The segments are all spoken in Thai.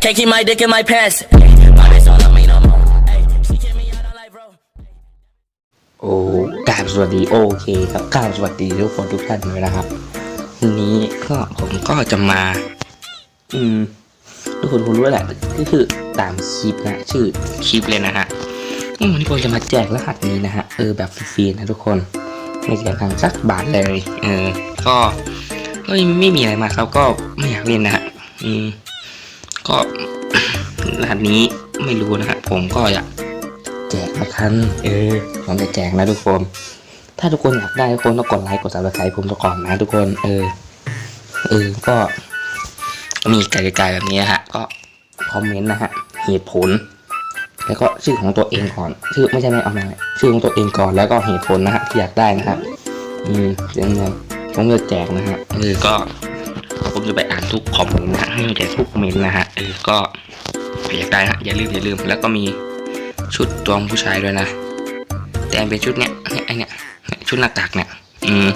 Can't keep my dick in my pants. My bitch don't love me no more. She kick me out, I'm like, bro. โอ้กราบสวัสดีโอเคครับกราบสวัสดีทุกคนทุกท่านเลยนะครับวันนี้ก็ผมก็จะมา อืม ทุกคนคงรู้แหละก็คือตามคลิปนะชื่อคลิปเลยนะฮะวันนี้ผมจะมาแจกรหัสนี้นะฮะเออแบบฟรีๆนะทุกคนไม่เสียทางสักบาทเลย เออ ก็ก็ไม่มีอะไรมากครับก็ไม่อยากเล่นนะฮะอืม ก็รหัสนี้ไม่รู้นะฮะผมก็อยากแจกละกันเออผมจะแจกนะทุกคน ถ้าทุกคนอยากได้ทุกคนต้องกดไลค์กดซับสไครต์ผมก่อนนะทุกคน เออ เออก็ มีกติกาแบบนี้ฮะ ก็คอมเมนต์นะฮะเหตุผล แล้วก็ชื่อของตัวเองก่อน ชื่อไม่ใช่ไม่เอามาชื่อของตัวเองก่อนแล้วก็เหตุผลนะฮะที่อยากได้นะฮะอืมยังไงผมจะแจกนะฮะเออก็ ผมจะไปอ่านทุกคอมเมนต์นะให้แจกทุกคอมเมนต์นะฮะเออก็อยากได้ฮะอย่าลืมอย่าลืม แล้วก็มีชุดตัวผู้ชายด้วยนะ แต่เป็นชุดเนี้ยเนี่ยไอเนี้ยชุดหน้ากากเนี่ยอืม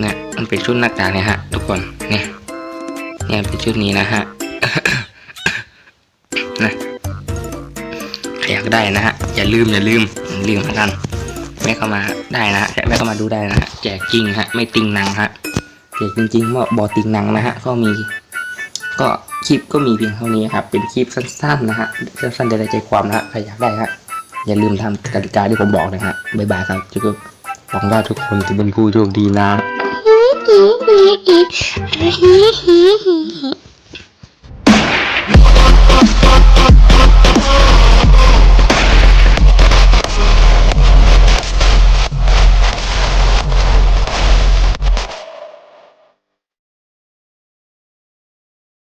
เนี่ยมันเป็นชุดหน้ากากเนี่ยฮะ ทุกคนเนี่ยเนี่ยเป็นชุดนี้นะฮะนะใครอยากได้นะฮะอย่าลืมอย่าลืมลืมแล้วกันแม่เข้ามาได้นะฮะแม่เข้ามาดูได้นะฮะแจกจริงฮะ ไม่ติงนังฮะ จกจริงๆว่าบอติงนังนะฮะก็มี ก็คลิปก็มีเพียงเท่านี้ครับเป็นคลิปสั้นๆนะฮะสั้นๆได้ใจความนะฮะใครอยากได้ฮะอย่าลืมทำกติกาที่ผมบอกนะฮะบ๊ายบายครับจุ๊บหวังว่าทุกคนจะเป็นผู้โชคดีนะ